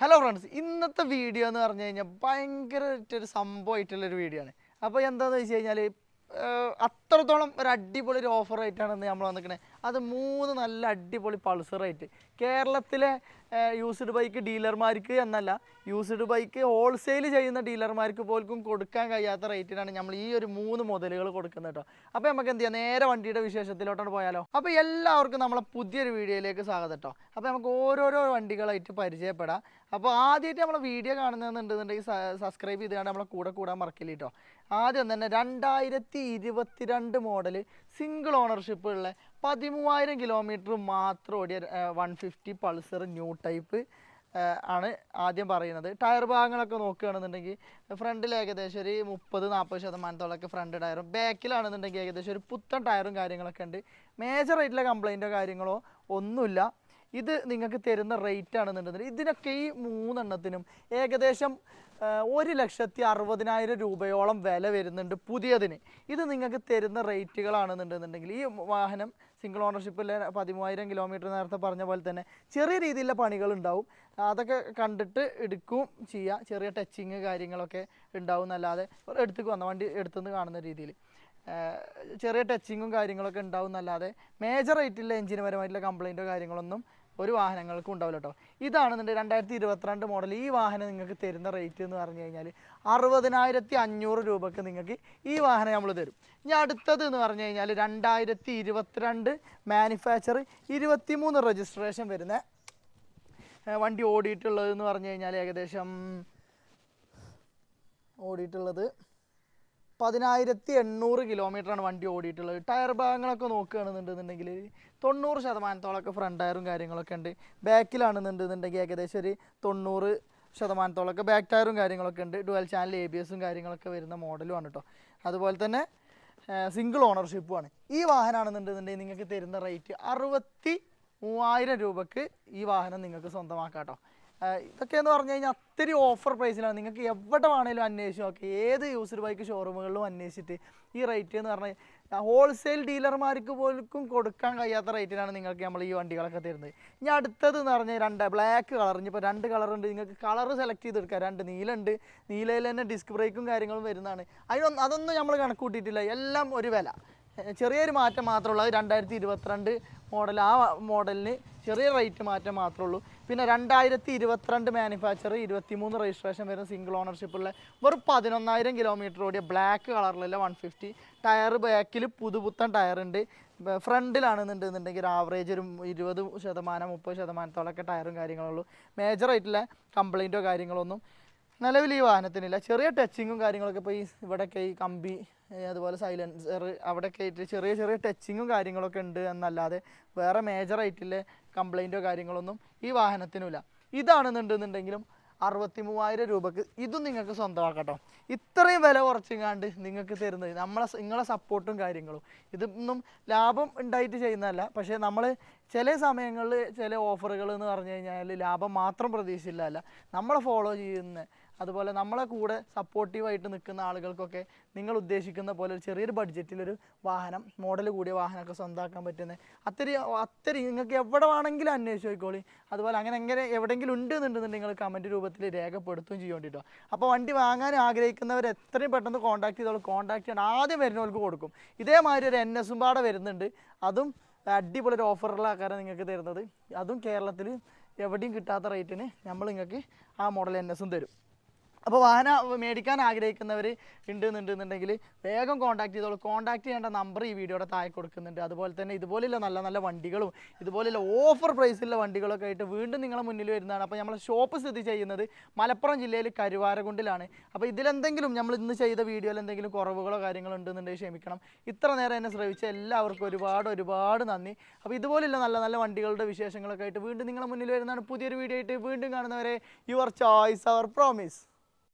Hello friends ഇന്നത്തെ video എന്ന് പറഞ്ഞു കഴിഞ്ഞാൽ ഭയങ്കരമായിട്ടൊരു സംഭവമായിട്ടുള്ള ഒരു വീഡിയോ ആണ്. അപ്പോൾ എന്താണെന്ന് വെച്ച് കഴിഞ്ഞാൽ അത്രത്തോളം ഒരു അടിപൊളി ഒരു ഓഫർ ആയിട്ടാണ് നമ്മൾ വന്നിരിക്കുന്നത് അത് മൂന്ന് നല്ല അടിപൊളി പൾസർ ആയിട്ട് കേരളത്തിലെ യൂസ്ഡ് ബൈക്ക് ഡീലർമാർക്ക് എന്നല്ല യൂസ്ഡ് ബൈക്ക് ഹോൾസെയിൽ ചെയ്യുന്ന ഡീലർമാർക്ക് പോലും കൊടുക്കാൻ കഴിയാത്ത റേറ്റിനാണ് നമ്മൾ ഈ ഒരു മൂന്ന് മുതലുകൾ കൊടുക്കുന്നത് കേട്ടോ. അപ്പോൾ നമുക്ക് എന്ത് ചെയ്യാം? നേരെ വണ്ടിയുടെ വിശേഷത്തിലോട്ടാണ് പോയാലോ? അപ്പോൾ എല്ലാവർക്കും നമ്മളെ പുതിയൊരു വീഡിയോയിലേക്ക് സ്വാഗതം കേട്ടോ. അപ്പോൾ നമുക്ക് ഓരോരോ വണ്ടികളായിട്ട് പരിചയപ്പെടാം. അപ്പോൾ ആദ്യമായിട്ട് നമ്മളെ വീഡിയോ കാണുന്നതെന്നുണ്ടെന്നുണ്ടെങ്കിൽ സബ്സ്ക്രൈബ് ചെയ്തുകൊണ്ട് നമ്മളെ കൂടെ കൂടാൻ മറക്കില്ല കേട്ടോ. ആദ്യം തന്നെ രണ്ടായിരത്തി ഇരുപത്തിരണ്ട് മോഡൽ സിംഗിൾ ഓണർഷിപ്പ് ഉള്ള പതിമൂവായിരം കിലോമീറ്റർ മാത്രം ഓടിയ one fifty Pulsar new type ആണ് ആദ്യം പറയുന്നത്. ടയർ ഭാഗങ്ങളൊക്കെ നോക്കുകയാണെന്നുണ്ടെങ്കിൽ ഫ്രണ്ടിൽ ഏകദേശം ഒരു മുപ്പത് നാൽപ്പത് ശതമാനത്തോളമൊക്കെ ഫ്രണ്ട് ടയറും ബാക്കിലാണെന്നുണ്ടെങ്കിൽ ഏകദേശം ഒരു പുത്തൻ ടയറും കാര്യങ്ങളൊക്കെ ഉണ്ട്. മേജർ ആയിട്ടുള്ള കംപ്ലൈന്റോ കാര്യങ്ങളോ ഒന്നുമില്ല. ഇത് നിങ്ങൾക്ക് തരുന്ന റേറ്റ് ആണെന്നുണ്ടെങ്കിൽ ഇതിനൊക്കെ ഈ മൂന്നെണ്ണത്തിനും ഏകദേശം ഒരു ലക്ഷത്തി അറുപതിനായിരം രൂപയോളം വില വരുന്നുണ്ട് പുതിയതിന്. ഇത് നിങ്ങൾക്ക് തരുന്ന റേറ്റുകളാണെന്നുണ്ടെന്നുണ്ടെങ്കിൽ ഈ വാഹനം സിംഗിൾ ഓണർഷിപ്പിൽ പതിമൂവായിരം കിലോമീറ്റർ നേരത്തെ പറഞ്ഞ പോലെ തന്നെ ചെറിയ രീതിയിലുള്ള പണികളുണ്ടാവും അതൊക്കെ കണ്ടിട്ട് എടുക്കും ചെയ്യുക ചെറിയ ടച്ചിങ് കാര്യങ്ങളൊക്കെ ഉണ്ടാവും എന്നല്ലാതെ എടുത്തു വന്ന വണ്ടി എടുത്തുനിന്ന് കാണുന്ന രീതിയിൽ. ചെറിയ ടച്ചിങ്ങും കാര്യങ്ങളൊക്കെ ഉണ്ടാവും എന്നല്ലാതെ മേജർ ആയിട്ടുള്ള എഞ്ചിന് പരമായിട്ടുള്ള കംപ്ലൈന്റോ കാര്യങ്ങളൊന്നും ഒരു വാഹനങ്ങൾക്കും ഉണ്ടാവില്ല കേട്ടോ ഇതാണെന്നുണ്ടെങ്കിൽ രണ്ടായിരത്തി ഇരുപത്തിരണ്ട് മോഡൽ ഈ വാഹനം നിങ്ങൾക്ക് തരുന്ന റേറ്റ് എന്ന് പറഞ്ഞു കഴിഞ്ഞാൽ അറുപതിനായിരത്തി അഞ്ഞൂറ് രൂപക്ക് നിങ്ങൾക്ക് ഈ വാഹനം നമ്മൾ തരും. ഇനി അടുത്തത് എന്ന് പറഞ്ഞു കഴിഞ്ഞാൽ രണ്ടായിരത്തി ഇരുപത്തിരണ്ട് മാനുഫാക്ചർ ഇരുപത്തിമൂന്ന് രജിസ്ട്രേഷൻ വരുന്ന വണ്ടി ഓടിയിട്ടുള്ളത് എന്ന് പറഞ്ഞു കഴിഞ്ഞാൽ ഏകദേശം ഓടിയിട്ടുള്ളത് പതിനായിരത്തി എണ്ണൂറ് കിലോമീറ്ററാണ് വണ്ടി ഓടിയിട്ടുള്ളത്. ടയർ ഭാഗങ്ങളൊക്കെ നോക്കുകയാണെന്നുണ്ടെന്നുണ്ടെങ്കിൽ തൊണ്ണൂറ് ശതമാനത്തോളമൊക്കെ ഫ്രണ്ട് ടയറും കാര്യങ്ങളൊക്കെ ഉണ്ട്. ബാക്കിലാണെന്നുണ്ടെന്നുണ്ടെങ്കിൽ ഏകദേശം ഒരു തൊണ്ണൂറ് ശതമാനത്തോളമൊക്കെ ബാക്ക് ടയറും കാര്യങ്ങളൊക്കെ ഉണ്ട്. ഡുവൽ ചാനൽ എ ബി എസും കാര്യങ്ങളൊക്കെ വരുന്ന മോഡലുമാണ് കേട്ടോ അതുപോലെ തന്നെ സിംഗിൾ ഓണർഷിപ്പുമാണ് ഈ വാഹനമാണെന്നുണ്ടെന്നുണ്ടെങ്കിൽ നിങ്ങൾക്ക് തരുന്ന റേറ്റ് അറുപത്തി മൂവായിരം രൂപക്ക് ഈ വാഹനം നിങ്ങൾക്ക് സ്വന്തമാക്കാം കേട്ടോ ഇതൊക്കെ എന്ന് പറഞ്ഞു കഴിഞ്ഞാൽ അത്തിരി ഓഫർ പ്രൈസിലാണ് നിങ്ങൾക്ക് എവിടെ വേണേലും അന്വേഷിച്ച് നോക്കി. ഏത് യൂസ്ഡ് ബൈക്ക് ഷോറൂമുകളിലും അന്വേഷിച്ചിട്ട് ഈ റേറ്റ് എന്ന് പറഞ്ഞാൽ ഹോൾസെയിൽ ഡീലർമാർക്ക് പോലും കൊടുക്കാൻ കഴിയാത്ത റേറ്റിനാണ് നിങ്ങൾക്ക് നമ്മൾ ഈ വണ്ടികളൊക്കെ തരുന്നത്. ഇനി അടുത്തത് എന്ന് പറഞ്ഞാൽ രണ്ട് ബ്ലാക്ക് കളർ ഇനിയിപ്പോൾ രണ്ട് കളർ ഉണ്ട്. നിങ്ങൾക്ക് കളർ സെലക്ട് ചെയ്തെടുക്കാം രണ്ട് നീലുണ്ട്. നീലയിൽ തന്നെ ഡിസ്ക് ബ്രേക്കും കാര്യങ്ങളും വരുന്നതാണ്. അതിനൊന്നും അതൊന്നും നമ്മൾ കണക്ക് കൂട്ടിയിട്ടില്ല എല്ലാം ഒരു വില. ചെറിയൊരു മാറ്റം മാത്രമേ ഉള്ളൂ. അത് രണ്ടായിരത്തി ഇരുപത്തിരണ്ട് മോഡൽ ആ മോഡലിന് ചെറിയ റേറ്റ് മാറ്റം മാത്രമേ ഉള്ളൂ. പിന്നെ രണ്ടായിരത്തി ഇരുപത്തിരണ്ട് മാനുഫാക്ചർ ഇരുപത്തിമൂന്ന് രജിസ്ട്രേഷൻ വരുന്ന സിംഗിൾ ഓണർഷിപ്പുള്ള വെറും പതിനൊന്നായിരം കിലോമീറ്റർ ഓടിയ ബ്ലാക്ക് കളറിലുള്ള വൺ ഫിഫ്റ്റി ടയർ ബാക്കിൽ പുതുപുത്തൻ ടയർ ഉണ്ട്. ഫ്രണ്ടിലാണെന്നുണ്ടെന്നുണ്ടെങ്കിൽ ഒരു ആവറേജ് ഒരു ഇരുപത് ശതമാനം മുപ്പത് ശതമാനത്തോളമൊക്കെ ടയറും കാര്യങ്ങളുള്ളൂ മേജറായിട്ടുള്ള കംപ്ലൈന്റോ കാര്യങ്ങളൊന്നും നിലവിൽ ഈ വാഹനത്തിനില്ല. ചെറിയ ടച്ചിങ്ങും കാര്യങ്ങളൊക്കെ ഇപ്പോൾ ഈ ഇവിടെയൊക്കെ ഈ കമ്പി അതുപോലെ സൈലൻസർ അവിടെയൊക്കെ ആയിട്ട് ചെറിയ ചെറിയ ടച്ചിങ്ങും കാര്യങ്ങളൊക്കെ ഉണ്ട് എന്നല്ലാതെ വേറെ മേജറായിട്ടുള്ള കംപ്ലൈന്റോ കാര്യങ്ങളൊന്നും ഈ വാഹനത്തിനുമില്ല. ഇതാണെന്നുണ്ടെന്നുണ്ടെങ്കിലും അറുപത്തി മൂവായിരം രൂപക്ക് ഇതും നിങ്ങൾക്ക് സ്വന്തമാക്കട്ടോ. ഇത്രയും വില കുറച്ചിങ്ങാണ്ട് നിങ്ങൾക്ക് തരുന്നത് നമ്മളെ നിങ്ങളെ സപ്പോർട്ടും കാര്യങ്ങളും. ഇതൊന്നും ലാഭം ഉണ്ടായിട്ട് ചെയ്യുന്നതല്ല. പക്ഷേ നമ്മൾ ചില സമയങ്ങളിൽ ചില ഓഫറുകൾ എന്ന് പറഞ്ഞു കഴിഞ്ഞാൽ ലാഭം മാത്രം പ്രതീക്ഷിച്ചില്ല. നമ്മളെ ഫോളോ ചെയ്യുന്ന അതുപോലെ നമ്മളെ കൂടെ സപ്പോർട്ടീവായിട്ട് നിൽക്കുന്ന ആളുകൾക്കൊക്കെ നിങ്ങൾ ഉദ്ദേശിക്കുന്ന പോലെ ഒരു ചെറിയൊരു ബഡ്ജറ്റിലൊരു വാഹനം മോഡൽ കൂടിയ വാഹനമൊക്കെ സ്വന്തമാക്കാൻ പറ്റുന്നത് അത്തിരി അത്തിരി നിങ്ങൾക്ക് എവിടെ വേണമെങ്കിലും അന്വേഷിച്ച് പോയിക്കോളി അതുപോലെ അങ്ങനെ എങ്ങനെ എവിടെയെങ്കിലും ഉണ്ട് എന്നുണ്ടെന്നുണ്ടെങ്കിൽ നിങ്ങൾ കമന്റ് രൂപത്തിൽ രേഖപ്പെടുത്തുകയും ചെയ്യേണ്ടിട്ടോ അപ്പോൾ വണ്ടി വാങ്ങാൻ ആഗ്രഹിക്കുന്നവർ എത്രയും പെട്ടെന്ന് കോൺടാക്ട് ചെയ്തോളൂ. കോൺടാക്ട് ചെയ്യാൻ ആദ്യം വരുന്നവർക്ക് കൊടുക്കും. ഇതേമാതിരി ഒരു എൻ എസും പാടെ വരുന്നുണ്ട്. അതും അടിപൊളി ഒരു ഓഫറുള്ള ആൾക്കാരാണ് നിങ്ങൾക്ക് തരുന്നത്. അതും കേരളത്തിൽ എവിടെയും കിട്ടാത്ത റേറ്റിന് നമ്മൾ നിങ്ങൾക്ക് ആ മോഡൽ എൻ എസും തരും. അപ്പോൾ വാഹനം മേടിക്കാൻ ആഗ്രഹിക്കുന്നവർ ഉണ്ട് എന്നുണ്ടെന്നുണ്ടെങ്കിൽ വേഗം കോൺടാക്ട് ചെയ്തോളൂ. കോൺടാക്ട് ചെയ്യേണ്ട നമ്പർ ഈ വീഡിയോയുടെ താഴെ കൊടുക്കുന്നുണ്ട്. അതുപോലെ തന്നെ ഇതുപോലെയുള്ള നല്ല നല്ല വണ്ടികളും ഇതുപോലെയുള്ള ഓഫർ പ്രൈസിലുള്ള വണ്ടികളൊക്കെ ആയിട്ട് വീണ്ടും നിങ്ങളെ മുന്നിൽ വരുന്നതാണ്. അപ്പോൾ നമ്മളെ ഷോപ്പ് സ്ഥിതി ചെയ്യുന്നത് മലപ്പുറം ജില്ലയിൽ കരുവാരകുണ്ടിലാണ്. അപ്പോൾ ഇതിലെന്തെങ്കിലും നമ്മൾ ഇന്ന് ചെയ്ത വീഡിയോയിൽ എന്തെങ്കിലും കുറവുകളോ കാര്യങ്ങളോ ഉണ്ടെന്നുണ്ടെങ്കിൽ ക്ഷമിക്കണം. ഇത്ര നേരം എന്നെ ശ്രമിച്ച എല്ലാവർക്കും ഒരുപാട് ഒരുപാട് നന്ദി. അപ്പോൾ ഇതുപോലെയുള്ള നല്ല നല്ല വണ്ടികളുടെ വിശേഷങ്ങളൊക്കെ ആയിട്ട് വീണ്ടും നിങ്ങളെ മുന്നിൽ വരുന്നതാണ്. പുതിയൊരു വീഡിയോ ആയിട്ട് വീണ്ടും കാണുന്നവരെ യുവർ ചോയ്സ് അവർ പ്രോമിസ്